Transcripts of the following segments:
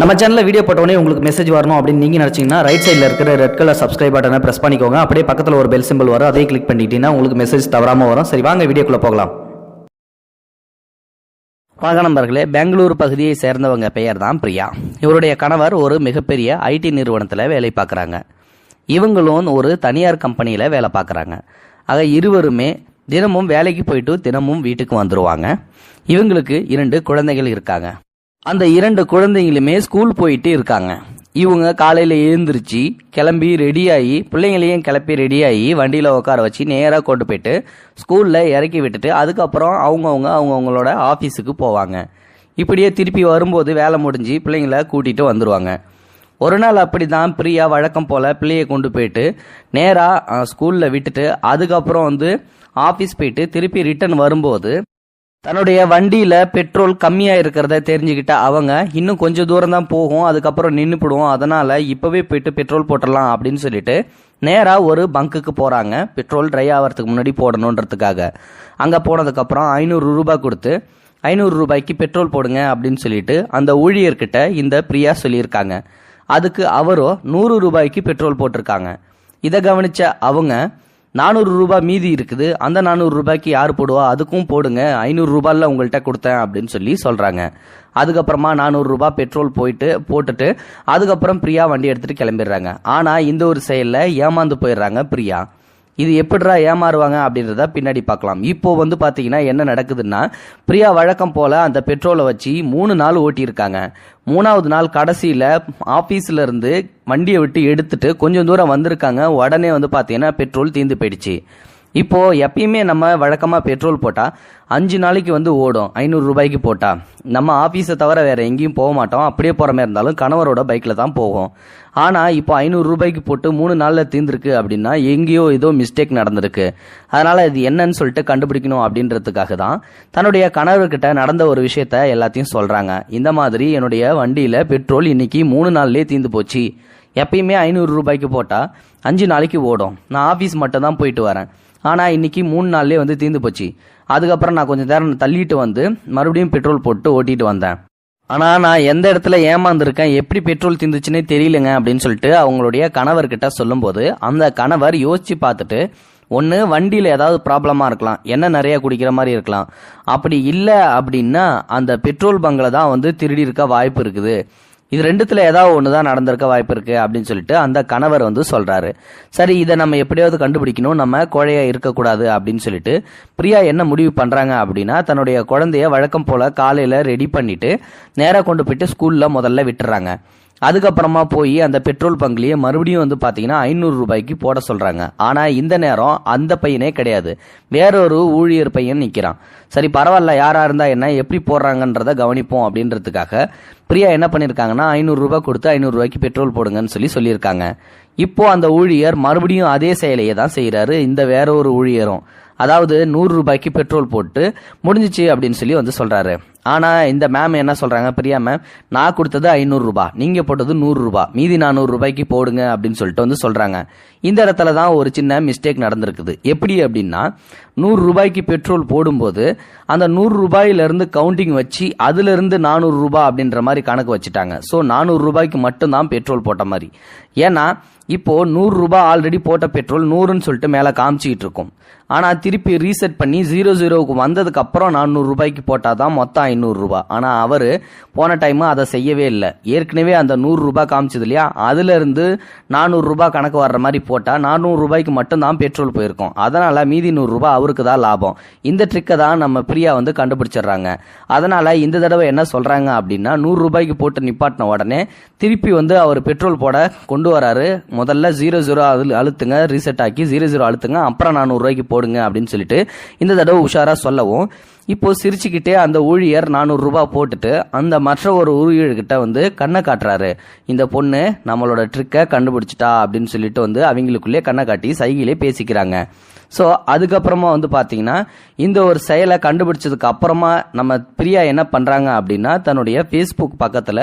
நம்ம சேனலில் வீடியோ போட்டோடனே உங்களுக்கு மெசேஜ் வரணும் அப்படின்னு நீங்கள் நினச்சிங்கன்னா ரைட் சைடில் இருக்கிற ரெட் கலர் சப்ஸ்கிரைப் பட்டனை ப்ரெஸ் பண்ணிக்கோங்க. அப்படியே பக்கத்தில் ஒரு பெல் சிம்பிள் வரும். அதையும் கிளிக் பண்ணிட்டீங்கன்னா உங்களுக்கு மெசேஜ் தவறாமல் வரும். சரி வாங்க வீடியோக்குள்ளே போகலாம். வாகனம்பர்களே நண்பர்களே பெங்களூரு பகுதியை சேர்ந்தவங்க பெயர் தான் பிரியா. இவருடைய கணவர் ஒரு மிகப்பெரிய ஐடி நிறுவனத்தில் வேலை பார்க்குறாங்க. இவங்களும் ஒரு தனியார் கம்பெனியில் வேலை பார்க்குறாங்க. ஆக இருவருமே தினமும் வேலைக்கு போயிட்டு தினமும் வீட்டுக்கு வந்துடுவாங்க இவங்களுக்கு இரண்டு குழந்தைகள் இருக்காங்க. அந்த இரண்டு குழந்தைங்களுமே ஸ்கூல் போயிட்டு இருக்காங்க. இவங்க காலையில் எழுந்திருச்சு கிளம்பி ரெடியாகி பிள்ளைங்களையும் கிளப்பி ரெடியாகி வண்டியில் உட்கார வச்சு நேராக கொண்டு போயிட்டு ஸ்கூலில் இறக்கி விட்டுட்டு அதுக்கப்புறம் அவங்கவுங்க அவங்கவுங்களோட ஆஃபீஸுக்கு போவாங்க. இப்படியே திருப்பி வரும்போது வேலை முடிஞ்சு பிள்ளைங்கள கூட்டிகிட்டு வந்துடுவாங்க ஒரு நாள் அப்படி தான் பிரியா வழக்கம் போல் பிள்ளையை கொண்டு போயிட்டு நேராக ஸ்கூலில் விட்டுட்டு அதுக்கப்புறம் வந்து ஆஃபீஸ் போயிட்டு திருப்பி ரிட்டர்ன் வரும்போது தன்னுடைய வண்டியில் பெட்ரோல் கம்மியாக இருக்கிறத தெரிஞ்சுக்கிட்ட அவங்க இன்னும் கொஞ்சம் தூரம் தான் போகும் அதுக்கப்புறம் நின்றுப்பிடுவோம் அதனால் இப்போவே போயிட்டு பெட்ரோல் போட்டுடலாம் அப்படின்னு சொல்லிட்டு நேராக ஒரு பங்குக்கு போகிறாங்க பெட்ரோல் ட்ரை ஆகிறதுக்கு முன்னாடி போடணுன்றதுக்காக. அங்கே போனதுக்கப்புறம் ஐநூறு ரூபாய் கொடுத்து ஐநூறு ரூபாய்க்கு பெட்ரோல் போடுங்க அப்படின்னு சொல்லிட்டு அந்த ஊழியர்கிட்ட இந்த பிரியா சொல்லியிருக்காங்க. அதுக்கு அவரோ நூறு ரூபாய்க்கு பெட்ரோல் போட்டிருக்காங்க. இதை கவனிச்ச அவங்க நானூறு ரூபாய் மீதி இருக்குது. அந்த நானூறு ரூபாய்க்கு யார் போடுவா? அதுக்கும் போடுங்க. ஐநூறு ரூபாயில் உங்கள்கிட்ட கொடுத்தேன் அப்படின்னு சொல்லி சொல்கிறாங்க அதுக்கப்புறமா நானூறு ரூபாய் பெட்ரோல் போயிட்டு போட்டுட்டு அதுக்கப்புறம் பிரியா வண்டி எடுத்துகிட்டு கிளம்பிடுறாங்க. ஆனால் இந்த ஒரு செயலில் ஏமாந்து போயிடுறாங்க பிரியா. இது எப்படிரா ஏமாறுவாங்க அப்படின்றத பின்னாடி பார்க்கலாம். இப்போ வந்து பார்த்தீங்கன்னா என்ன நடக்குதுன்னா பிரியா வழக்கம் போல் அந்த பெட்ரோலை வச்சு மூணு நாள் ஓட்டியிருக்காங்க. மூணாவது நாள் கடைசியில் ஆஃபீஸில் இருந்து வண்டியை விட்டு எடுத்துட்டு கொஞ்சம் தூரம் வந்திருக்காங்க. உடனே வந்து பார்த்தீங்கன்னா பெட்ரோல் தீர்ந்து போயிடுச்சு. இப்போ எப்பயுமே நம்ம வழக்கமாக பெட்ரோல் போட்டால் அஞ்சு நாளைக்கு வந்து ஓடும் ஐநூறு ரூபாய்க்கு போட்டால் நம்ம ஆஃபீஸை தவிர வேறு எங்கேயும் போக மாட்டோம். அப்படியே போகிற மாதிரி இருந்தாலும் கணவரோட பைக்கில் தான் போகும். ஆனால் இப்போ ஐநூறு ரூபாய்க்கு போட்டு மூணு நாளில் தீர்ந்துருக்கு அப்படின்னா எங்கேயோ ஏதோ மிஸ்டேக் நடந்திருக்கு. அதனால் இது என்னன்னு சொல்லிட்டு கண்டுபிடிக்கணும் அப்படின்றதுக்காக தான் தன்னுடைய கணவர்கிட்ட நடந்த ஒரு விஷயத்த எல்லாத்தையும் சொல்கிறாங்க இந்த மாதிரி என்னுடைய வண்டியில் பெட்ரோல் இன்றைக்கி மூணு நாள்லேயே தீர்ந்து போச்சு. எப்பயுமே ஐநூறு ரூபாய்க்கு போட்டால் அஞ்சு நாளைக்கு ஓடும். நான் ஆஃபீஸ் மட்டும் தான் போயிட்டு வரேன். ஆனால் இன்னைக்கு மூணு நாள்லேயே வந்து தீர்ந்து போச்சு. அதுக்கப்புறம் நான் கொஞ்சம் நேரம் தள்ளிட்டு வந்து மறுபடியும் பெட்ரோல் போட்டு ஓட்டிட்டு வந்தேன். ஆனால் நான் எந்த இடத்துல ஏமாந்துருக்கேன் எப்படி பெட்ரோல் தீர்ந்துச்சுன்னே தெரியலங்க அப்படின்னு சொல்லிட்டு அவங்களுடைய கணவர்கிட்ட சொல்லும்போது அந்த கணவர் யோசிச்சு பார்த்துட்டு ஒன்று வண்டியில் ஏதாவது ப்ராப்ளமாக இருக்கலாம். என்ன நிறைய குடிக்கிற மாதிரி இருக்கலாம். அப்படி இல்லை அப்படின்னா அந்த பெட்ரோல் பங்கில் தான் வந்து திருடி இருக்க வாய்ப்பு இருக்குது. இது ரெண்டுத்தில் ஏதாவது ஒன்று தான் நடந்திருக்க வாய்ப்பு இருக்குது அப்படின்னு சொல்லிட்டு அந்த கணவர் வந்து சொல்கிறாரு சரி இதை நம்ம எப்படியாவது கண்டுபிடிக்கணும். நம்ம கோழையா இருக்கக்கூடாது அப்படின்னு சொல்லிட்டு பிரியா என்ன முடிவு பண்ணுறாங்க அப்படின்னா தன்னுடைய குழந்தைய வழக்கம் போல் காலையில் ரெடி பண்ணிவிட்டு நேராக கொண்டு போயிட்டு ஸ்கூலில் முதல்ல விட்டுறாங்க. அதுக்கப்புறமா போய் அந்த பெட்ரோல் பங்க்லேயே மறுபடியும் வந்து பார்த்தீங்கன்னா ஐநூறு ரூபாய்க்கு போட சொல்கிறாங்க ஆனால் இந்த நேரம் அந்த பையனே கிடையாது. வேறொரு ஊழியர் பையன் நிற்கிறான் சரி பரவாயில்ல யாராக இருந்தால் என்ன எப்படி போடுறாங்கன்றத கவனிப்போம் அப்படின்றதுக்காக பிரியா என்ன பண்ணியிருக்காங்கன்னா ஐநூறு ரூபாய் கொடுத்து ஐநூறு ரூபாய்க்கு பெட்ரோல் போடுங்கன்னு சொல்லி சொல்லியிருக்காங்க. இப்போ அந்த ஊழியர் மறுபடியும் அதே செயலையே தான் செய்கிறாரு இந்த வேற ஒரு ஊழியரும். அதாவது நூறு ரூபாய்க்கு பெட்ரோல் போட்டு முடிஞ்சிச்சு அப்படின்னு சொல்லி வந்து சொல்றாரு. ஆனால் இந்த மேம் என்ன சொல்கிறாங்க பிரியா மேம் நான் கொடுத்தது ஐநூறுரூபா நீங்கள் போட்டது நூறுரூபா மீதி நானூறு ரூபாய்க்கு போடுங்க அப்படின்னு சொல்லிட்டு வந்து சொல்கிறாங்க இந்த இடத்துல தான் ஒரு சின்ன மிஸ்டேக் நடந்திருக்குது. எப்படி அப்படின்னா நூறு ரூபாய்க்கு பெட்ரோல் போடும்போது அந்த நூறு கவுண்டிங் வச்சு அதுலேருந்து நானூறுரூபா அப்படின்ற மாதிரி கணக்கு வச்சுட்டாங்க. ஸோ நானூறு ரூபாய்க்கு மட்டும்தான் பெட்ரோல் போட்ட மாதிரி. ஏன்னா இப்போது நூறுரூபா ஆல்ரெடி போட்ட பெட்ரோல் நூறுன்னு சொல்லிட்டு மேலே காமிச்சிக்கிட்டு இருக்கும். ஆனால் திருப்பி ரீசெட் பண்ணி ஜீரோ ஜீரோவுக்கு வந்ததுக்கப்புறம் நானூறுரூபாய்க்கு நானூறு ரூபாய்க்கு போட்டால் தான் மொத்தம் ஐநூறுரூபா ஆனால் அவர் போன டைமு அதை செய்யவே இல்லை. ஏற்கனவே அந்த நூறுரூபா காமிச்சது இல்லையா? அதுலேருந்து நானூறுரூபா கணக்கு வர்ற மாதிரி போட்டால் நானூறு ரூபாய்க்கு மட்டும் தான் பெட்ரோல் போயிருக்கும். அதனால் மீதி நூறுரூபா அவருக்கு தான் லாபம். இந்த ட்ரிக்கை தான் நம்ம பிரியா வந்து கண்டுபிடிச்சிடுறாங்க. அதனால் இந்த தடவை என்ன சொல்கிறாங்க அப்படின்னா நூறுரூபாய்க்கு போட்டு நிப்பாட்டின உடனே திருப்பி வந்து அவர் பெட்ரோல் போட கொண்டு வராரு. முதல்ல ஜீரோ ஜீரோ அழு அழுத்துங்க ரீசெட் ஆக்கி ஜீரோ ஜீரோ அழுத்துங்க அப்புறம் நானூறுரூவாய்க்கு போடுங்க அப்படின்னு சொல்லிட்டு இந்த தடவை உஷாராக சொல்லவும் இப்போ சிரிச்சுக்கிட்டே அந்த ஊழியர் நானூறு ரூபாய் போட்டுட்டு அந்த மற்ற ஒரு ஊழியர்கிட்ட வந்து கண்ணை காட்டுறாரு. இந்த பொண்ணு நம்மளோட ட்ரிக்கை கண்டுபிடிச்சிட்டா அப்படின்னு சொல்லிட்டு வந்து அவங்களுக்குள்ளே கண்ணை காட்டி சைகிலே பேசிக்கிறாங்க. ஸோ அதுக்கப்புறமா வந்து பார்த்தீங்கன்னா இந்த ஒரு செயலை கண்டுபிடிச்சதுக்கு அப்புறமா நம்ம பிரியா என்ன பண்ணுறாங்க அப்படின்னா தன்னுடைய ஃபேஸ்புக் பக்கத்தில்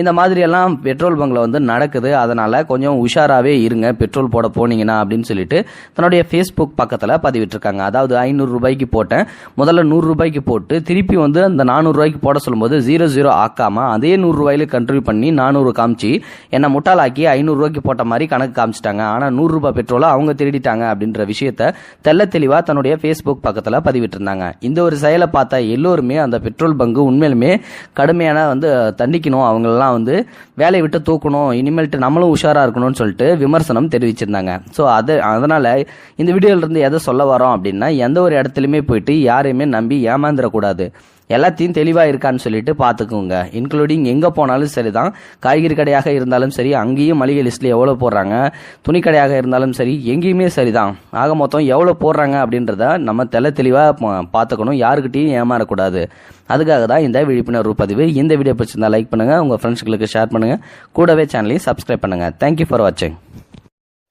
இந்த மாதிரியெல்லாம் பெட்ரோல் பங்கில் வந்து நடக்குது. அதனால் கொஞ்சம் உஷாராகவே இருங்க பெட்ரோல் போட போனீங்கன்னா அப்படின்னு சொல்லிட்டு தன்னுடைய ஃபேஸ்புக் பக்கத்தில் பதிவிட்டிருக்காங்க. அதாவது ஐநூறு ரூபாய்க்கு போட்டேன். முதல்ல நூறு ரூபாய்க்கு போட்டு திருப்பி வந்து அந்த நானூறுரூவாய்க்கு போட சொல்லும்போது ஜீரோ ஜீரோ ஆக்காம அதே நூறு ரூபாயில கண்ட்ரிபியூட் பண்ணி நானூறு காமிச்சு என்னை முட்டாளாக்கி ஐநூறுரூவாய்க்கு போட்ட மாதிரி கணக்கு காமிச்சிட்டாங்க. ஆனால் நூறுரூபா பெட்ரோலை அவங்க திருடிட்டாங்க அப்படின்ற விஷயத்த தெல்ல தெளிவாக தன்னுடைய ஃபேஸ்புக் பக்கத்தில் பதிவிட்டிருந்தாங்க. இந்த ஒரு செயலை பார்த்தா எல்லோருமே அந்த பெட்ரோல் பங்கு உண்மையிலுமே கடுமையான வந்து தண்டிக்கணும். அவங்களெல்லாம் வந்து வேலையை விட்டு தூக்கணும். இனிமேல்ட்டு நம்மளும் உஷாராக இருக்கணும்னு சொல்லிட்டு விமர்சனம் தெரிவிச்சிருந்தாங்க. ஸோ அது அதனால் இந்த வீடியோல இருந்து எதை சொல்ல வரோம் அப்படின்னா எந்த ஒரு இடத்துலையுமே போயிட்டு யாரையுமே நம்பி ஏமாந்துடக்கூடாது எல்லாத்தையும் தெளிவாக இருக்கான்னு சொல்லிட்டு பார்த்துக்கோங்க இன்க்ளூடிங் எங்கே போனாலும் சரி தான் காய்கறி கடையாக இருந்தாலும் சரி அங்கேயும் மளிகை லிஸ்ட்டில் எவ்வளோ போடுறாங்க துணி கடையாக இருந்தாலும் சரி எங்கேயுமே சரி தான் ஆக மொத்தம் எவ்வளோ போடுறாங்க அப்படின்றத நம்ம தெல தெளிவாக பார்த்துக்கணும் யாருக்கிட்டையும் ஏமாறக்கூடாது. அதுக்காக தான் இந்த விழிப்புணர்வு பதிவு. இந்த வீடியோ பிடிச்சிருந்தா லைக் பண்ணுங்கள் உங்கள் ஃப்ரெண்ட்ஸ்களுக்கு ஷேர் பண்ணுங்கள் கூடவே சேனலையும் சப்ஸ்கிரைப் பண்ணுங்கள் தேங்க்யூ ஃபார் வாட்சிங்